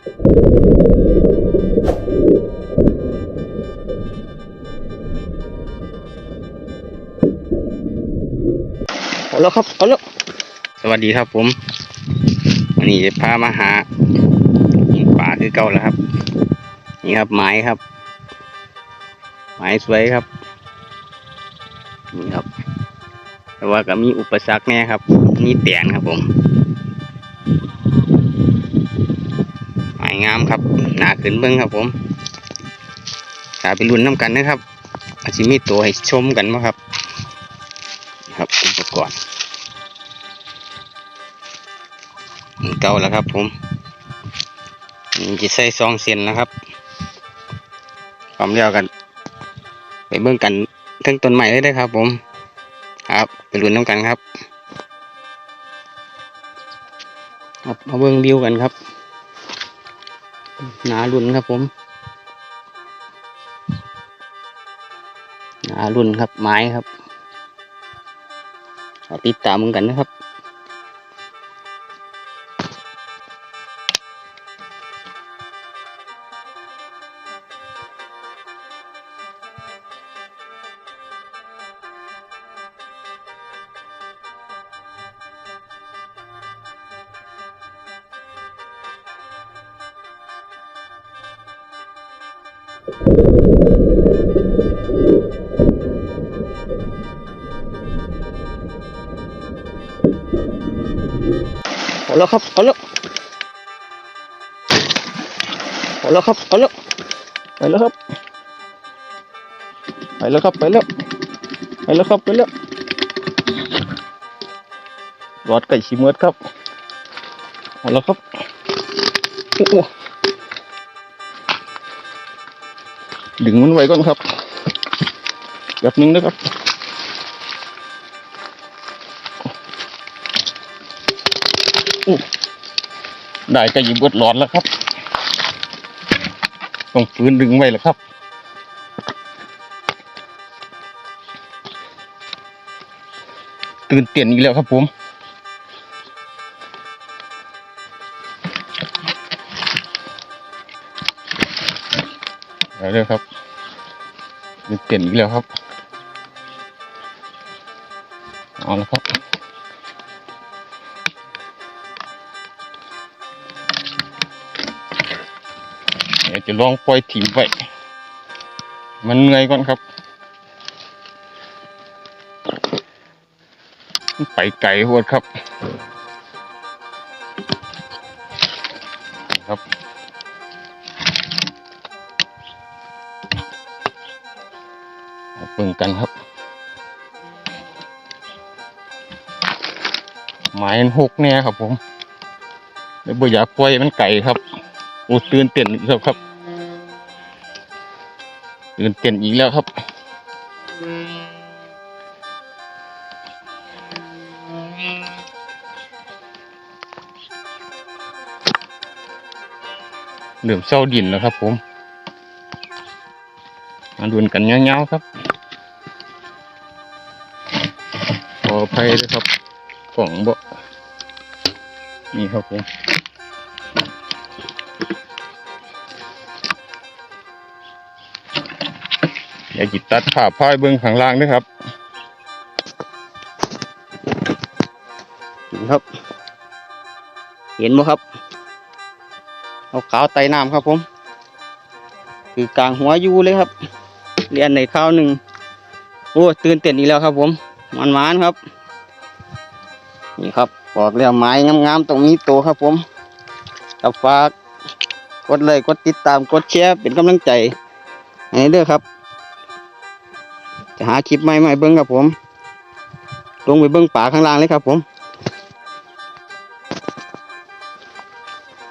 เอาแล้วครับเอาแล้วสวัสดีครับผมวันนี้จะพามาหาป่าคือเก่าแล้วครับ นี่ครับไม้ครับ ไม้สวยครับนี่ครับ แต่ว่าก็มีอุปสรรคแน่ครับ มีแตนครับผม งามครับหนาขึ้นเบิ้งครับผมถ้าไปรุ่นน้ำกันนะครับอาจจะมีตัวให้ชมกันมั้ครับ ครับอุปกรณ์นี่เก่าแล้วครับผมจะใส่ซองเซนนะครับความเรียวกัน ไปเบิ่งกันทั้งต้นใหม่เลยได้ครับ ผม ครับไปรุ่นน้ำกันครับครับมาเบิ่งวิวกันครับ หนารุ่นครับผม หนารุ่นครับไม้ครับติดตามมึงกันนะครับ เอาแล้วครับเอาแล้วเอาแล้วครับเอาแล้วไปแล้วครับไปแล้วครับไปแล้วไปแล้วครับไปแล้วรอดไก่ชิมเมดครับเอาแล้วครับโอ้ ดึงมันไว้ก่อนครับแบบนึงนะครับได้ก็ยิงเบิดหลอดแล้วครับ ต้องฝืนดึงไว้แล้วครับตื่นเต้นอีกแล้วครับผม เอาเลยครับตื่นเต้นอีกแล้วครับ เอาละครับเดี๋ยวจะลองปล่อยถิ่มไว้ มันเหนื่อยก่อนครับ ไปไกลโหดครับครับ กันครับ หมายมันหกแน่ครับผมแล้วบ่อยากปล่อยมันไก่ครับ โอ้ตื่นเต้นอีกแล้วครับ ตื่นเต้นอีกแล้วครับเหลื่อมเศร้าดินแล้วครับผม มาดวนกันเงาๆครับ อภัยด้วยครับของบ่นี่ครับผมอย่าจิตตัดผ่าพายเบื้องข้างล่างด้วยครับครับ เห็นไหมครับ เอาขาวไตน้ำครับผม คือกลางหัวอยูเลยครับ เรียนในข้าวหนึ่งโอ้ตื่นเต้นอีกแล้วครับผม มันมานๆครับ นี่ครับบอกแล้วไม้งามๆตรงนี้โตครับผมกับฝากกดเลยกดติดตามกดแชร์เป็นกำลังใจให้เด้อครับ จะหาคลิปใหม่ๆเบิ้งครับผม ลงไปเบิ้งป่าข้างล่างเลยครับผม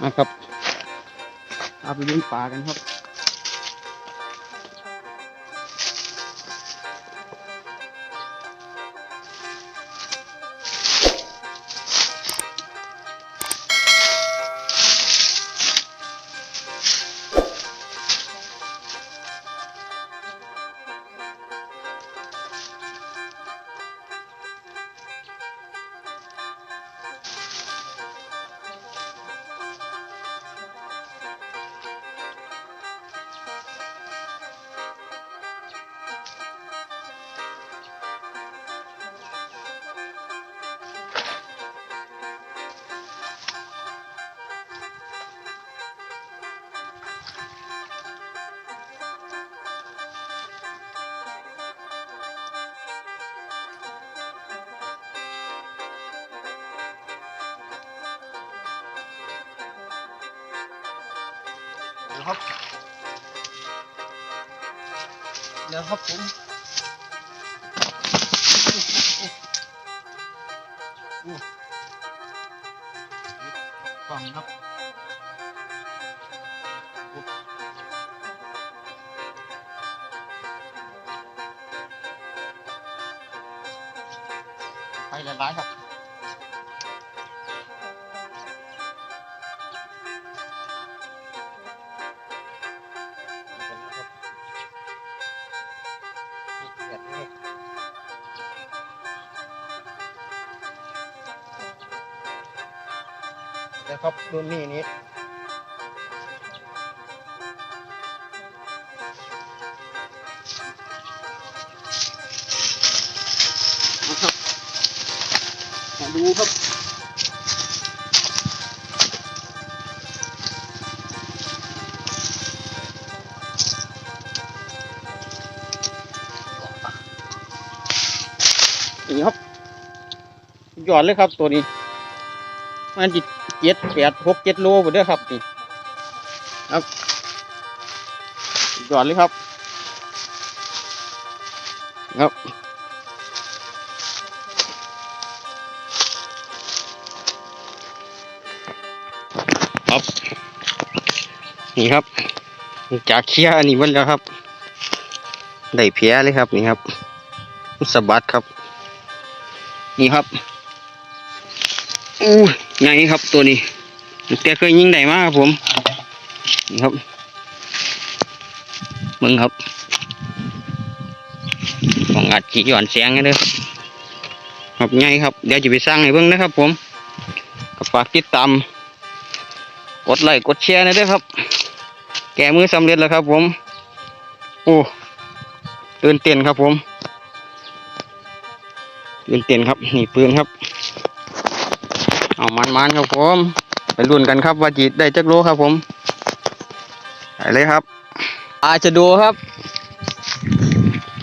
นะครับเอาไปเบิ้งป่ากันครับ ดี๋ยวครับเดี๋ยวค รับผมฟังครับไปหลายๆครับนะครับรุ่นนี้นี้ครับมาดูครับ นี่ครับยอดเลยครับตัวนี้ มันจิเจ็ดแปดหกเจ็ดโลหมดเด้อครับนี่ครับยอดเลยครับครับครับนี่ครับ จากเคียอันนี้มันแล้วครับ ได้เพียเลยครับนี่ครับ สะบัดครับ นี่ครับอู้ไงครับตัวนี้แต่เคยยิงได้มากครับผม นี่ครับมึงครับของอัดจีหย่อนแสงให้เด้อครับไงครับ เดี๋ยวจะไปสร้างให้เบิ่งนะครับ ผมก็ฝากติดตามกดไลค์กดแชร์นะเด้อครับ แกมือสำเร็จแล้วครับ ผม โอ้ตื่นเต้นครับผม ตื่นเต้นครับ นี่ปืนครับ เอามันมันๆครับผมไปรุ่นกันครับว่าจีได้จักโลครับผมไปเลยครับปลาจะดูครับ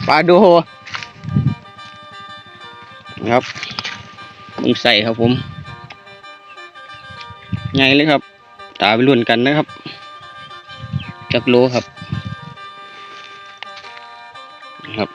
ปลาดูนี่ครับมึงใส่ครับผมไงเลยครับ ตาไปรุ่นกันนะครับจักโลครับนี่ครับ